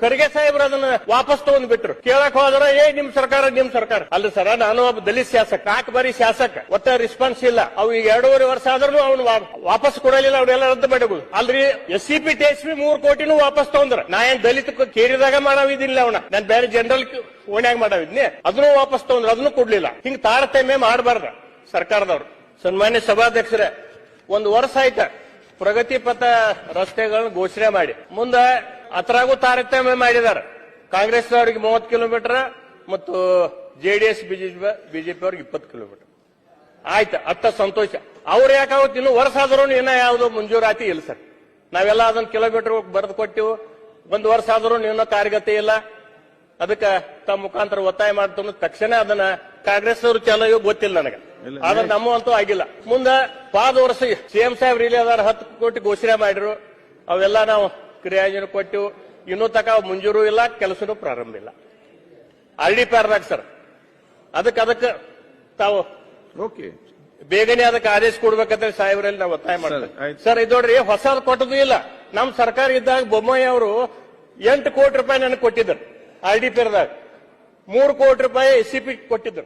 ಖರ್ಗೆ ಸಾಹೇಬ್ರು ಅದನ್ನ ವಾಪಸ್ ತಗೊಂಡ್ ಬಿಟ್ರು ಕೇಳಕ್ ಹೋದ್ರ, ಏ, ನಿಮ್ ಸರ್ಕಾರ ನಿಮ್ ಸರ್ಕಾರ. ಅಲ್ಲ ಸರ, ನಾನು ಒಬ್ಬ ದಲಿತ ಶಾಸಕ, ನಾಲ್ಕು ಬಾರಿ ಶಾಸಕ. ಒಟ್ಟ ರೆಸ್ಪಾನ್ಸ್ ಇಲ್ಲ. ಅವ್ ಈಗ ಎರಡೂವರೆ ವರ್ಷ ಆದ್ರೂ ಅವ್ನು ವಾಪಸ್ ಕೊಡಲಿಲ್ಲ ಅವ್ರೆಲ್ಲ ರದ್ದು ಮಾಡಬಹುದು ಅಲ್ರಿ S C P T S P ಮೂರ್ ಕೋಟಿನೂ ವಾಪಸ್ ತಗೊಂಡ್ರ. ನಾ ಏನ್ ದಲಿತ ಕೇರಿದಾಗ ಮಾಡಾವಿದಿಲ್ಲ ಅವನ. ನಾನ್ ಬೇರೆ ಜನರಲ್ ಓಣ್ಯಾಗ ಮಾಡಾವಿದ್ನಿ. ಅದನ್ನು ವಾಪಸ್ ತಗೊಂಡ್ರ, ಅದನ್ನು ಕೊಡ್ಲಿಲ್ಲ. ಹಿಂಗ್ ತಾರತಮ್ಯ ಮಾಡಬಾರ್ದ ಸರ್ಕಾರದವ್ರು. ಸನ್ಮಾನ್ಯ ಸಭಾಧ್ಯಕ್ಷರೇ, ಒಂದು ವರ್ಷ ಆಯ್ತ. ಪ್ರಗತಿ ಪಥ ರಸ್ತೆಗಳನ್ನ ಘೋಷಣೆ ಮಾಡಿ. ಮುಂದ ಅತ್ರಾಗೂ ತಾರತಮ್ಯ ಮಾಡಿದ್ದಾರೆ ಕಾಂಗ್ರೆಸ್ ಅವರಿಗೆ ಮೂವತ್ತು ಕಿಲೋಮೀಟರ್ ಮತ್ತು ಜೆಡಿಎಸ್ ಬಿಜೆಪಿ ಬಿಜೆಪಿ ಅವ್ರಿಗೆ ಇಪ್ಪತ್ತು ಕಿಲೋಮೀಟರ್. ಆಯ್ತು ಅತ್ತ ಸಂತೋಷ. ಅವ್ರು ಯಾಕಾಗುತ್ತೆ ಇನ್ನು ವರ್ಷ ಆದ್ರೂ ಇನ್ನ ಯಾವುದೋ ಮಂಜೂರಾತಿ ಇಲ್ಲ ಸರ್. ನಾವೆಲ್ಲ ಅದನ್ನ ಕಿಲೋಮೀಟರ್ ಬರೆದು ಕೊಟ್ಟಿವು. ಒಂದು ವರ್ಷ ಆದ್ರೂ ಇನ್ನೂ ಕಾರ್ಯಗತಿ ಇಲ್ಲ. ಅದಕ್ಕೆ ತಮ್ಮ ಮುಖಾಂತರ ಒತ್ತಾಯ ಮಾಡ್ತಾನು ತಕ್ಷಣ ಅದನ್ನ ಕಾಂಗ್ರೆಸ್ ಅವರು ಚಲೋ ಗೊತ್ತಿಲ್ಲ ನನಗೆ. ಆದ್ರೆ ನಮ್ಮ ಅಂತೂ ಆಗಿಲ್ಲ. ಮುಂದೆ ಪಾದ ವರ್ಷ ಸಿಎಂ ಸಾಹೇಬ್ ರಿಲೇ ಅದಾರ ಹತ್ತು ಕೋಟಿ ಘೋಷಣೆ ಮಾಡಿರು. ಅವೆಲ್ಲ ನಾವು ಕ್ರಿಯಾಯೋಜನೆ ಕೊಟ್ಟು ಇನ್ನೂ ತಕ ಮುಂಜೂರು ಇಲ್ಲ ಕೆಲಸನೂ ಪ್ರಾರಂಭ ಇಲ್ಲ. ಡಿ ಪ್ಯಾರ್ದಾಗ ಸರ್ ಅದಕ್ಕೆ ಅದಕ್ಕೆ ತಾವು ಓಕೆ. ಬೇಗನೆ ಅದಕ್ಕೆ ಆದೇಶ ಕೊಡ್ಬೇಕಂತ ಸಾಹೇಬರಲ್ಲಿ ನಾವು ಒತ್ತಾಯ ಮಾಡ್ತೇವೆ. ಸರ್ ಇದು ನೋಡ್ರಿ ಹೊಸದು ಕೊಟ್ಟದು ಇಲ್ಲ. ನಮ್ ಸರ್ಕಾರ ಇದ್ದಾಗ ಬೊಮ್ಮಾಯಿ ಅವರು ಎಂಟು ಕೋಟಿ ರೂಪಾಯಿ ನನಗೆ ಕೊಟ್ಟಿದ್ರು ಆರ್ ಡಿ ಪಿರ್ದಾಗ ಮೂರು ಕೋಟಿ ರೂಪಾಯಿ ಎಸ್ ಸಿ ಪಿ ಕೊಟ್ಟಿದ್ದರು.